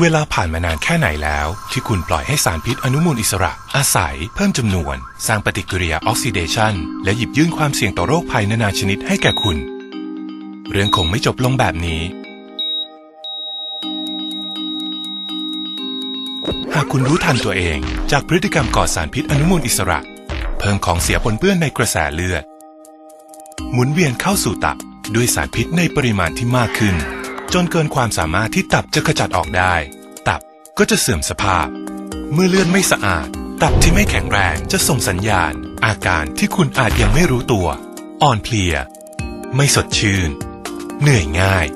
เวลาผ่านมานานแค่ไหนแล้ว ที่คุณปล่อยให้สารพิษอนุมูลอิสระ อาศัย เพิ่มจำนวน สร้างปฏิกิริยาออกซิเดชันและหยิบยื่นความเสี่ยงต่อโรคภัยนานาชนิดให้แก่คุณ เรื่องคงไม่จบลงแบบนี้ หากคุณรู้ทันตัวเอง จากพฤติกรรมก่อสารพิษอนุมูลอิสระ เพิ่มของเสียปนเปื้อนในกระแสเลือด หมุนเวียนเข้าสู่ตับด้วยสารพิษในปริมาณที่มากขึ้น จนเกินความสามารถที่ตับจะขจัดออกได้ ตับก็จะเสื่อมสภาพ เมื่อเลือดไม่สะอาด ตับที่ไม่แข็งแรงจะส่งสัญญาณ อาการที่คุณอาจยังไม่รู้ตัว อ่อนเพลีย ไม่สดชื่น เหนื่อยง่าย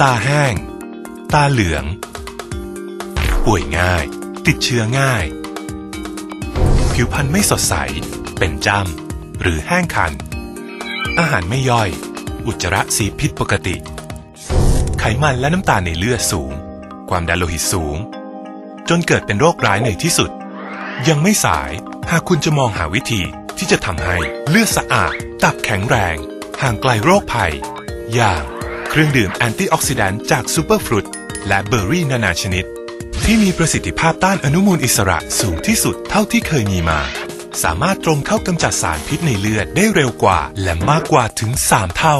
ตาแห้ง ตาเหลือง ป่วยง่าย ติดเชื้อง่าย ผิวพรรณไม่สดใส เป็นจ้ำหรือแห้งคัน อาหารไม่ย่อย อุจจาระสีผิดปกติ ไขมันและน้ำตาลในเลือดสูง ความดันโลหิตสูง จนเกิดเป็นโรคร้ายในที่สุด ยังไม่สายหากคุณจะมองหาวิธีที่จะทำให้เลือดสะอาด ตับแข็งแรง ห่างไกลโรคภัย อย่างเครื่องดื่มแอนตี้ออกซิแดนต์จากซูเปอร์ฟรุตและเบอร์รี่นานาชนิด ที่มีประสิทธิภาพต้านอนุมูลอิสระสูงที่สุดเท่าที่เคยมีมา สามารถตรงเข้ากำจัดสารพิษในเลือดได้เร็วกว่า และมากกว่าถึง 3 เท่า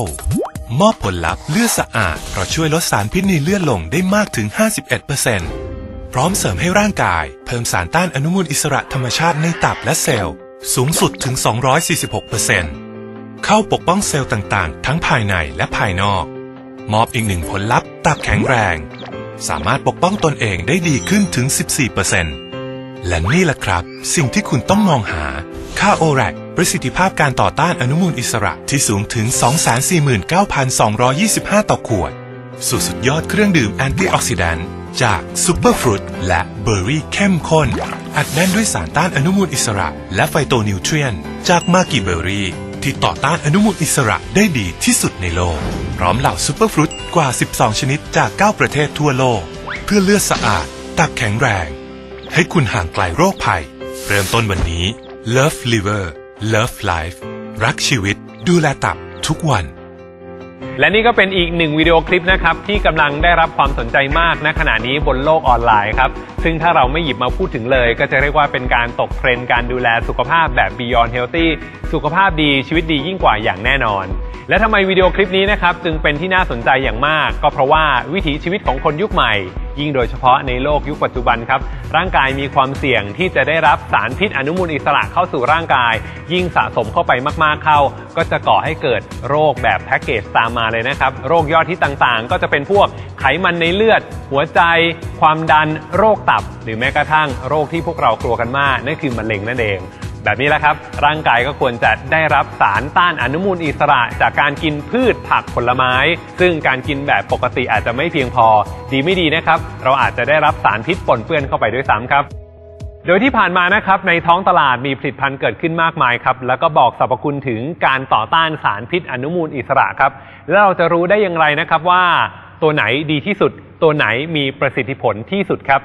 มอบผลลัพธ์เลือดสะอาดเพราะช่วยลดสารพิษในเลือดลงได้มากถึง 51%พร้อมเสริมให้ร่างกาย เพิ่มสารต้านอนุมูลอิสระธรรมชาติในตับและเซลล์ สูงสุดถึง 246%เข้าปกป้องเซลล์ต่างๆ ทั้งภายในและภายนอก มอบอีกหนึ่งผลลัพธ์ตับแข็งแรง สามารถปกป้องตนเองได้ดีขึ้นถึง 14% และนี่แหละครับ สิ่งที่คุณต้องมองหา ค่าโอแรกประสิทธิภาพการต่อต้านอนุมูลอิสระที่สูงถึง 249,225 ต่อขวด สู่สุดยอดเครื่องดื่มแอนตี้ออกซิแดนต์จากซูเปอร์ฟรุตและเบอร์รี่เข้มข้น อัดแน่นด้วยสารต้านอนุมูลอิสระ และไฟโตนิวเทรียน จากมากิเบอร์รี่ที่ต่อต้านอนุมูลอิสระได้ดีที่สุดในโลก พร้อมเหล่าซูเปอร์ฟรุตกว่า 12 ชนิดจาก 9 ประเทศทั่วโลก เพื่อเลือดสะอาด ตับแข็งแรง ให้คุณห่างไกลโรคภัย เริ่มต้นวันนี้ Love Liver Love Life รักชีวิต ดูแลตับทุกวัน และนี่ก็เป็นอีกหนึ่งวิดีโอคลิปนะครับ ที่กำลังได้รับความสนใจมากณขณะนี้บนโลกออนไลน์ครับ ซึ่งถ้าเราไม่หยิบมาพูดถึงเลย ก็จะเรียกว่าเป็นการตกเทรนด์การดูแลสุขภาพแบบ Beyond Healthy สุขภาพดีชีวิตดียิ่งกว่าอย่างแน่นอนและทำไมวิดีโอคลิปนี้นะครับจึงเป็นที่น่าสนใจอย่างมาก ก็เพราะว่าวิถีชีวิตของคนยุคใหม่ ยิ่งโดยเฉพาะในโลกยุคปัจจุบันครับ ร่างกายมีความเสี่ยงที่จะได้รับสารพิษอนุมูลอิสระเข้าสู่ร่างกาย ยิ่งสะสมเข้าไปมากๆเข้า ก็จะก่อให้เกิดโรคแบบแพ็กเกจตามมาเลยนะครับ โรคยอดที่ต่างๆ ก็จะเป็นพวกไขมันในเลือด หัวใจ ความดัน โรคตับ หรือแม้กระทั่งโรคที่พวกเรากลัวกันมากนั่นคือมะเร็งนั่นเอง แบบนี้แหละครับ ร่างกายก็ควรจะได้รับสารต้านอนุมูลอิสระจากการกินพืชผักผลไม้ ซึ่งการกินแบบปกติอาจจะไม่เพียงพอ ดีไม่ดีนะครับ เราอาจจะได้รับสารพิษปนเปื้อนเข้าไปด้วยซ้ำครับ โดยที่ผ่านมานะครับในท้องตลาดมีผลิตภัณฑ์เกิดขึ้นมากมายครับแล้วก็บอกสรรพคุณถึงการต่อต้านสารพิษอนุมูลอิสระครับ แล้วเราจะรู้ได้อย่างไรนะครับว่า ตัวไหนดีที่สุด ตัวไหนมีประสิทธิผลที่สุดครับ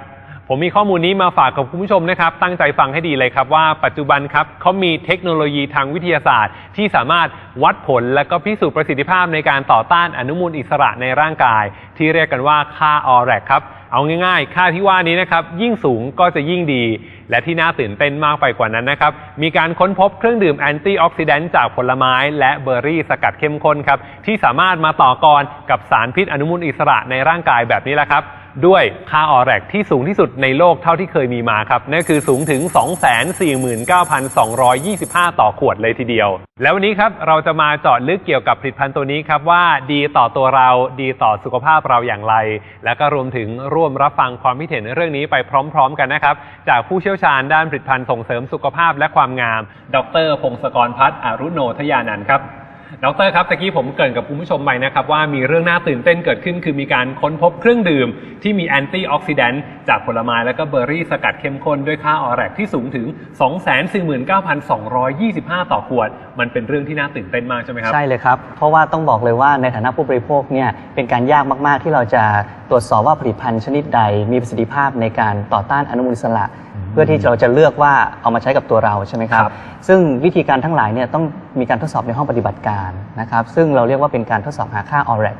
ผมมีข้อมูลนี้มาฝากกับคุณผู้ชมนะครับ ตั้งใจฟังให้ดีเลยครับว่าปัจจุบันครับเขามีเทคโนโลยีทางวิทยาศาสตร์ ที่สามารถวัดผลและก็พิสูจน์ประสิทธิภาพในการต่อต้านอนุมูลอิสระในร่างกาย ที่เรียกกันว่าค่าออแรกครับเอาง่ายๆ ค่าที่ว่านี้นะครับ ยิ่งสูงก็จะยิ่งดี และที่น่าตื่นเต้นมากไปกว่านั้นนะครับ มีการค้นพบเครื่องดื่มแอนตี้ออกซิแดนต์จากผลไม้ และเบอร์รี่สกัดเข้มข้นครับ ที่สามารถมาต่อกรกับสารพิษอนุมูลอิสระในร่างกายแบบนี้แหละครับ ด้วยค่าออแรกที่สูงที่สุดในโลกเท่าที่เคยมีมาครับ นั่นคือสูงถึง 249,225 ต่อขวดเลยทีเดียว แล้ววันนี้ครับเราจะมาเจาะลึกเกี่ยวกับผลิตภัณฑ์ตัวนี้ครับว่าดีต่อตัวเราดีต่อสุขภาพเราอย่างไร และก็รวมถึงร่วมรับฟังความคิดเห็นเรื่องนี้ไปพร้อม ๆ กันนะครับ จากผู้เชี่ยวชาญด้านผลิตภัณฑ์ส่งเสริมสุขภาพและความงาม ดรพงศกรพัฒน์อรุโนทยานันท์ครับ ดรครับตะกี้ผมเกริ่นกับคุณผู้ชมไปนะครับ ว่ามีเรื่องน่าตื่นเต้นเกิดขึ้น คือมีการค้นพบเครื่องดื่ม ที่มีแอนตี้ออกซิแดนต์จากผลไม้และก็เบอร์รี่สกัดเข้มข้นด้วยค่าออแรกที่สูงถึง 249,225 ต่อขวด มันเป็นเรื่องที่น่าตื่นเต้นมากใช่ไหมครับ ใช่เลยครับ เพราะว่าต้องบอกเลยว่าในฐานะผู้บริโภคเนี่ยเป็นการยากมาก ๆ ที่เราจะตรวจสอบว่าผลิตภัณฑ์ชนิดใด มีประสิทธิภาพในการต่อต้านอนุมูลอิสระ เพื่อที่เราจะเลือกว่าเอามาใช้กับตัวเราใช่ไหมครับครับ ซึ่งวิธีการทั้งหลายเนี่ยต้องมีการทดสอบในห้องปฏิบัติการนะครับ ซึ่งเราเรียกว่าเป็นการทดสอบหาค่า ORAC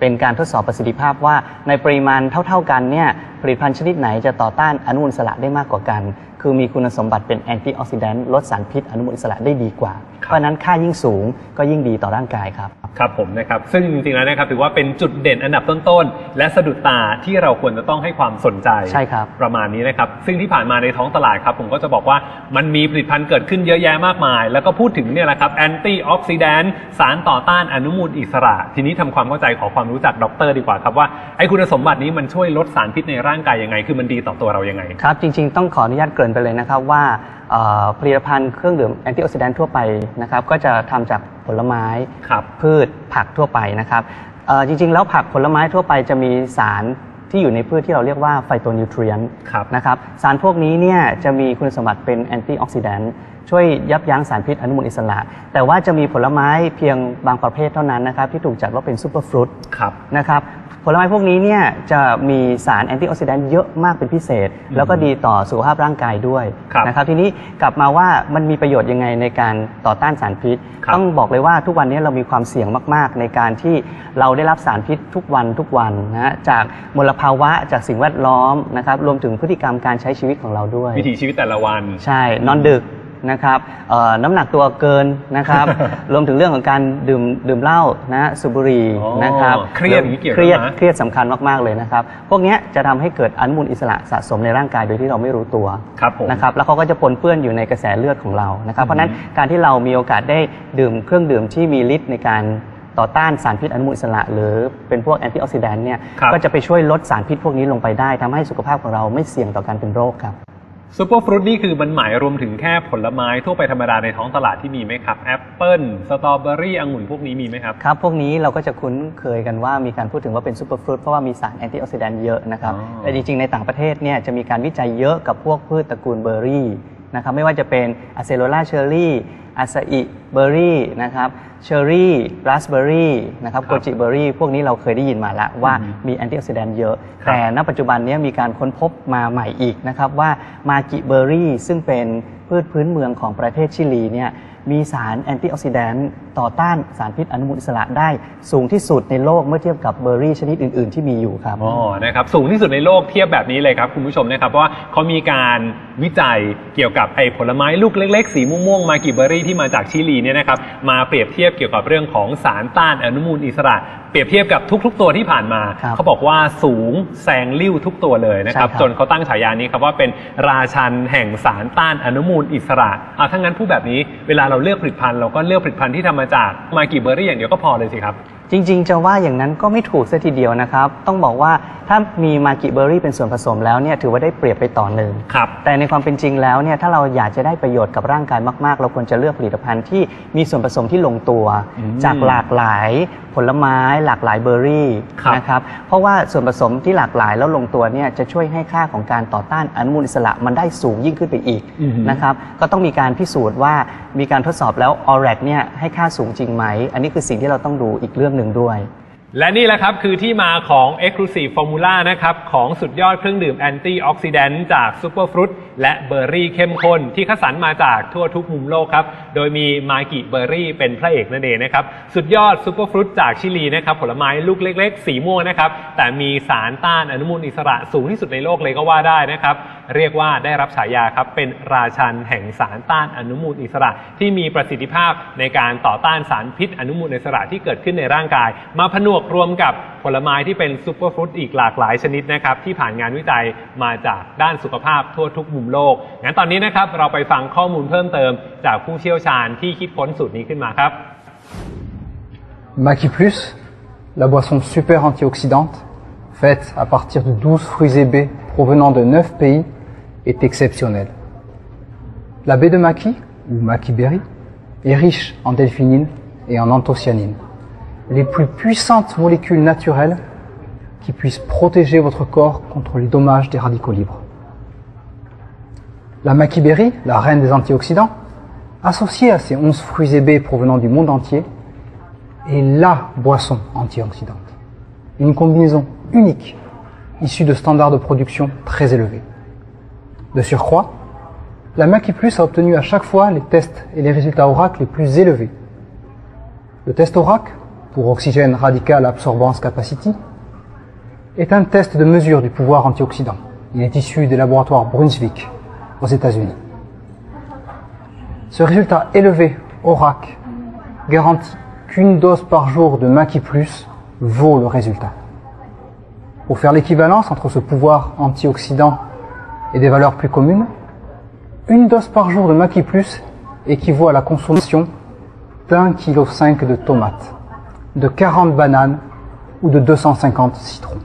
เป็นการทดสอบประสิทธิภาพว่าในปริมาณเท่า ๆกันเนี่ยผลิตภัณฑ์ชนิดไหนจะต่อต้านอนุมูลอิสระได้มากกว่ากัน คือมีคุณสมบัติเป็นแอนตี้ออกซิแดนต์ลดสารพิษอนุมูลอิสระได้ดีกว่า เพราะฉะนั้นค่ายิ่งสูงก็ยิ่งดีต่อร่างกายครับ ครับผมนะครับ ซึ่งจริงๆแล้วนะครับถือว่าเป็นจุดเด่นอันดับต้นๆ และสะดุดตาที่เราควรจะต้องให้ความสนใจใช่ครับ ประมาณนี้นะครับ ซึ่งที่ผ่านมาในท้องตลาดครับ ผมก็จะบอกว่ามันมีผลิตภัณฑ์เกิดขึ้นเยอะแยะมากมาย แล้วก็พูดถึงเนี่ยแหละครับแอนตี้ออกซิแดนต์สารต่อต้านอนุมูลอิสระ ทีนี้ทำความเข้าใจขอความรู้จักด็อกเตอร์ดีกว่าครับว่าไอ้คุณสมบัตินี้มันช่วยลดสารพิษในร่างกายยังไง คือมันดีต่อตัวเรายังไงครับจริง ๆ ต้องขออนุญาตเกริ่นไปเลยนะครับว่าเอ่อผลิตภัณฑ์เครื่องดื่มแอนตี้ออกซิแดนต์ทั่วไปนะครับก็จะทำจากผลไม้ครับพืชผักทั่วไปนะครับเอ่อจริงๆ แล้วผักผลไม้ทั่วไปจะมีสารที่อยู่ในพืชที่เราเรียกว่าไฟโตนิวทรีนครับนะครับสารพวกนี้เนี่ยจะมีคุณสมบัติเป็นแอนตี้ออกซิแดนต์ช่วยยับยั้งสารพิษอนุมูลอิสระ แต่ว่าจะมีผลไม้เพียงบางประเภทเท่านั้นนะครับที่ถูกจัดว่าเป็นซูเปอร์ฟรุตครับนะครับ ผลไม้พวกนี้เนี่ยจะมีสารแอนตี้ออกซิแดนต์เยอะมากเป็นพิเศษ แล้วก็ดีต่อสุขภาพร่างกายด้วยครับนะครับทีนี้กลับมาว่ามันมีประโยชน์ยังไงในการต่อต้านสารพิษ ครับ ต้องบอกเลยว่าทุกวันนี้เรามีความเสี่ยงมาก ๆ ในการที่เราได้รับสารพิษทุกวันทุกวันนะฮะจากมลภาวะจากสิ่งแวดล้อมนะครับรวมถึงพฤติกรรมการใช้ชีวิตของเราด้วย วิถีชีวิตแต่ละวัน ใช่ นอนดึก นะครับเอ่อน้ำหนักตัวเกินนะครับ รวมถึงเรื่องของการดื่มดื่มเหล้านะสูบบุหรี่อ๋อนะครับเครียดอย่างนี้เกี่ยวด้วยเครียดนะ เครียดสำคัญมากๆเลยนะครับ พวกเนี้ยจะทำให้เกิดอนุมูลอิสระสะสมในร่างกายโดยที่เราไม่รู้ตัว ครับผม นะครับแล้วเขาก็จะปนเปื้อนอยู่ในกระแสเลือดของเรานะครับเพราะฉะนั้นการที่เรามีโอกาสได้ดื่มเครื่องดื่มที่มีฤทธิ์ในการต่อต้านสารพิษอนุมูลอิสระ หรือเป็นพวกแอนตี้ออกซิแดนต์เนี่ยครับ ก็จะไปช่วยลดสารพิษพวกนี้ลงไปได้ทำให้สุขภาพของเราไม่เสี่ยงต่อการเป็นโรคครับ ซูเปอร์ฟรุตนี่คือมันหมายรวมถึงแค่ผลไม้ทั่วไปธรรมดาในท้องตลาดที่มีไหมครับแอปเปิลสตรอเบอรี่องุ่นพวกนี้มีไหมครับ ครับ พวกนี้เราก็จะคุ้นเคยกันว่ามีการพูดถึงว่าเป็นซูเปอร์ฟรุตเพราะว่ามีสารแอนตี้ออกซิแดนต์เยอะนะครับ อ๋อ แต่จริงๆ ในต่างประเทศเนี่ยจะมีการวิจัยเยอะกับพวกพืชตระกูลเบอร์รี่นะครับไม่ว่าจะเป็นอะเซโ o ล่าเชอร์รี่ อาซาอิเบอร์รี่นะครับเชอร์รี่ราสเบอร์รี่นะครับคโกรับจิเบอร์รี่พวกนี้เราเคยได้ยินมาแล้วว่าอืมมีแอนตี้ออกซิแดนต์เยอะครับแต่ณปัจจุบันเนี้มีการค้นพบมาใหม่อีกนะครับว่ามากิเบอร์รี่ซึ่งเป็นพืชพื้นเมืองของประเทศชิลีเนี่ยมีสารแอนตี้ออกซิแดนต์ ต่อต้านสารพิษอนุมูลอิสระได้สูงที่สุดในโลกเมื่อเทียบกับเบอร์รี่ชนิดอื่น ๆ ที่มีอยู่ครับ อ๋อ นะครับ สูงที่สุดในโลกเทียบแบบนี้เลยครับคุณผู้ชมนะครับ เพราะว่าเขามีการวิจัยเกี่ยวกับไอ้ผลไม้ลูกเล็ก ๆ สีม่วงๆ มากิเบอร์รี่ที่มาจากชิลีเนี่ยนะครับ มาเปรียบเทียบเกี่ยวกับเรื่องของสารต้านอนุมูลอิสระ เปรียบเทียบกับทุก ๆ ตัวที่ผ่านมา ครับเขาบอกว่าสูงแซงลิ้วทุกตัวเลยนะครับ ใช่ครับ จนเขาตั้งฉายานี้ครับว่าเป็นราชันแห่งสารต้านอนุมูลอิสระอะถ้างั้นพูดแบบนี้ เวลาเราเลือกผลิตภัณฑ์เราก็เลือกผลิตภัณฑ์ที่ทำมาจากมากิเบอร์รี่อย่างเดียวก็พอเลยสิครับ จริงๆ จะว่าอย่างนั้นก็ไม่ถูกซะทีเดียวนะครับ ต้องบอกว่าถ้ามีมากิเบอร์รี่เป็นส่วนผสมแล้วเนี่ยถือว่าได้เปรียบไปต่อหนึ่ง ครับแต่ในความเป็นจริงแล้วเนี่ยถ้าเราอยากจะได้ประโยชน์กับร่างกายมากๆ เราควรจะเลือกผลิตภัณฑ์ที่มีส่วนผสมที่ลงตัวอืมจากหลากหลายผลไม้ หลากหลายเบอร์รี่ครับ นะครับเพราะว่าส่วนผสมที่หลากหลายแล้วลงตัวเนี่ยจะช่วยให้ค่าของการต่อต้านอนุมูลอิสระมันได้สูงยิ่งขึ้นไปอีกอือฮึนะครับก็ต้องมีการพิสูจน์ว่ามีการทดสอบแล้วออแรกเนี่ยให้ค่าสูงจริงไหม อันนี้คือสิ่งที่เราต้องดูอีกเรื่องหนึ่งด้วย และนี่แหละครับคือที่มาของ Exclusive Formula นะครับ ของสุดยอดเครื่องดื่มแอนตี้ออกซิแดนต์จากซูเปอร์ฟรุตและเบอร์รี่เข้มข้นที่คัดสรรมาจากทั่วทุกมุมโลกครับ โดยมีมากิเบอร์รี่เป็นพระเอกนั่นเองนะครับ สุดยอดซูเปอร์ฟรุตจากชิลีนะครับ ผลไม้ลูกเล็ก ๆ สีม่วงนะครับ แต่มีสารต้านอนุมูลอิสระสูงที่สุดในโลกเลยก็ว่าได้นะครับ เรียกว่าได้รับฉายาครับเป็นราชันแห่งสารต้านอนุมูลอิสระ ที่มีประสิทธิภาพในการต่อต้านสารพิษอนุมูลอิสระที่เกิดขึ้นในร่างกาย มาผนวกรวมกับผลไม้ที่เป็นซูเปอร์ฟรุตอีกหลากหลายชนิดนะครับที่ผ่านงานวิจัยมาจากด้านสุขภาพทั่วทุกมุมโลก งั้นตอนนี้นะครับเราไปฟังข้อมูลเพิ่มเติมจากผู้เชี่ยวชาญที่คิดค้นสูตรนี้ขึ้นมาครับ Maki Plus, la boisson super antioxydante, faite à partir de 12 fruits et baies provenant de 9 pays, est exceptionnelle. La baie de Maki, ou Maki Berry, est riche en delphinine et en anthocyanine, les plus puissantes molécules naturelles qui puissent protéger votre corps contre les dommages des radicaux libres. La Maki Berry, la reine des antioxydants, associée à ces 11 fruits et baies provenant du monde entier, est LA boisson antioxydante. Une combinaison unique, issue de standards de production très élevés. De surcroît, la Maki Plus a obtenu à chaque fois les tests et les résultats Oracle les plus élevés. Le test Oracle pour Oxygène Radical Absorbance Capacity, est un test de mesure du pouvoir antioxydant. Il est issu des laboratoires Brunswick aux États-Unis. Ce résultat élevé au RAC garantit qu'une dose par jour de Maki Plus vaut le résultat. Pour faire l'équivalence entre ce pouvoir antioxydant et des valeurs plus communes, une dose par jour de Maki Plus équivaut à la consommation d'un kilo cinq de tomates, de 40 bananes ou de 250 citrons.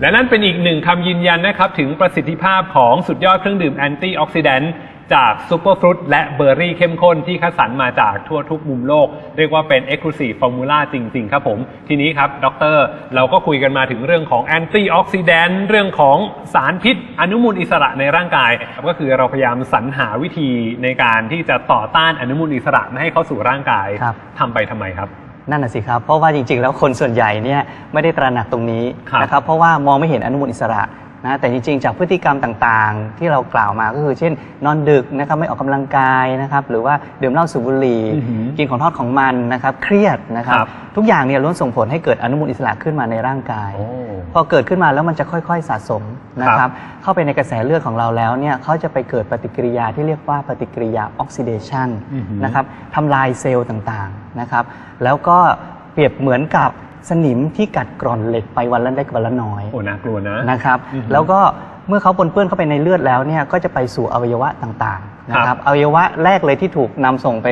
และนั่นเป็นอีกหนึ่งคำยืนยันนะครับ ถึงประสิทธิภาพของสุดยอดเครื่องดื่มแอนตี้ออกซิแดนต์ จากซูเปอร์ฟรุตและเบอร์รี่เข้มข้นที่คัดสรรมาจากทั่วทุกมุมโลก เรียกว่าเป็น Exclusive Formula จริง ๆ ครับผม ทีนี้ครับดร เราก็คุยกันมาถึงเรื่องของแอนตี้ออกซิแดนต์เรื่องของสารพิษ อนุมูลอิสระในร่างกายครับก็คือเราพยายามสรรหาวิธีในการที่จะต่อต้านอนุมูลอิสระไม่ให้เข้าสู่ร่างกายครับ ทำไปทำไมครับ นั่นน่ะสิครับ เพราะว่าจริงๆ แล้วคนส่วนใหญ่เนี่ยไม่ได้ตระหนักตรงนี้ครับนะครับ เพราะว่ามองไม่เห็นอนุมูลอิสระ นะแต่จริงๆ จากพฤติกรรมต่างๆ ที่เรากล่าวมาก็คือ เช่น นอนดึกนะครับไม่ออกกำลังกายนะครับหรือว่าดื่มเหล้าสูบบุหรี่อือหือกินของทอดของมันนะครับเครียดนะครับครับ ทุกอย่างเนี่ยล้วนส่งผลให้เกิดอนุมูลอิสระขึ้นมาในร่างกายโอ้พอเกิดขึ้นมาแล้วมันจะค่อยๆสะสมนะคครัรับบเข้าไปในกระแสเลือดของเราแล้วเนี่ยเขาจะไปเกิดปฏิกิริยาที่เรียกว่าปฏิกิริยาออกซิเดชันอือหือนะครับทำลายเซลล์ต่างๆนะครับแล้วก็เปรียบเหมือนกับ สนิมที่กัดกร่อนเหล็กไปวันละเล็กวันละน้อยโอ้น่ากลัวนะนะครับอือหือแล้วก็เมื่อเขาปนเปื้อนเข้าไปในเลือดแล้วเนี่ยก็จะไปสู่อวัยวะต่างๆนะคครัรับบอวัยวะแรกเลยที่ถูกนำส่งไป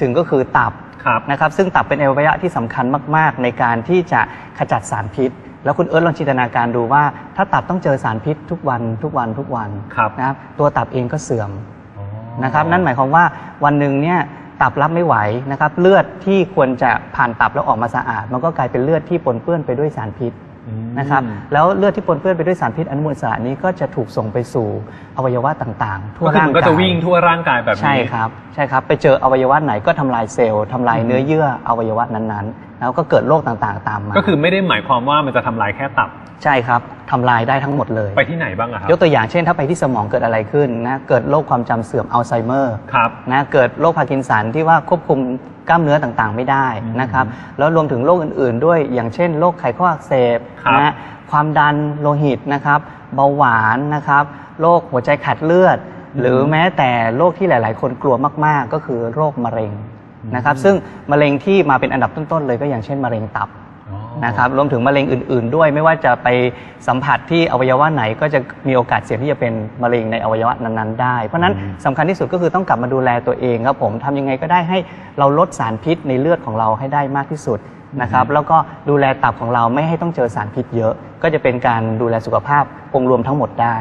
ถึงก็คือตับครับนะครับ ซึ่งตับเป็นอวัยวะที่สำคัญมาก ๆ ในการที่จะขจัดสารพิษ แล้วคุณเอิร์ธลองจินตนาการดูว่า ถ้าตับต้องเจอสารพิษทุกวันทุกวันทุกวันครับนะครับ ตัวตับเองก็เสื่อมอ๋อนะครับ นั่นหมายความว่าวันหนึ่งเนี่ย ตับรับไม่ไหวนะครับ เลือดที่ควรจะผ่านตับแล้วออกมาสะอาด มันก็กลายเป็นเลือดที่ปนเปื้อนไปด้วยสารพิษอืมนะครับแล้วเลือดที่ปนเปื้อนไปด้วยสารพิษอนุมูลอิสระนี้ก็จะถูกส่งไปสู่อวัยวะต่างๆ ทั่วก็คือร่างมันก็กายจะวิ่งทั่วร่างกายแบบนี้ใช่ครับใช่ครับ ไปเจออวัยวะไหนก็ทำลายเซลล์ทำลายเนื้อเยื่ออวัยวะนั้นๆ แล้วก็เกิดโรคต่างๆ ตามมาก็คือไม่ได้หมายความว่ามันจะทำลายแค่ตับ ใช่ครับทำลายได้ทั้งหมดเลย ไปที่ไหนบ้างอะครับ ยกตัวอย่างเช่น ถ้าไปที่สมองเกิดอะไรขึ้นนะเกิดโรคความจำเสื่อมอัลไซเมอร์ครับ นะเกิดโรคพาร์กินสันที่ว่าควบคุมกล้ามเนื้อต่างๆ ไม่ได้นะครับแล้วรวมถึงโรคอื่นๆ ด้วยอย่างเช่นโรคไขข้ออักเสบครับ นะความดันโลหิตนะครับเบาหวานนะครับโรคหัวใจขาดเลือด หรือแม้แต่โรคที่หลาย ๆ คนกลัวมากๆ ก็คือโรคมะเร็งนะครับซึ่งมะเร็งที่มาเป็นอันดับต้นๆเลยก็อย่างเช่นมะเร็งตับอ๋อ นะครับรวมถึงมะเร็งอื่น ๆ ด้วย ไม่ว่าจะไปสัมผัสที่อวัยวะไหนก็จะมีโอกาสเสี่ยงที่จะเป็นมะเร็งในอวัยวะนั้นๆ ได้ เพราะฉะนั้นสำคัญที่สุดก็คือต้องกลับมาดูแลตัวเองครับผมทำยังไงก็ได้ให้เราลดสารพิษในเลือดของเราให้ได้มากที่สุดนะครับแล้วก็ดูแลตับของเราไม่ให้ต้องเจอสารพิษเยอะ ก็จะเป็นการดูแลสุขภาพองค์รวมทั้งหมดได้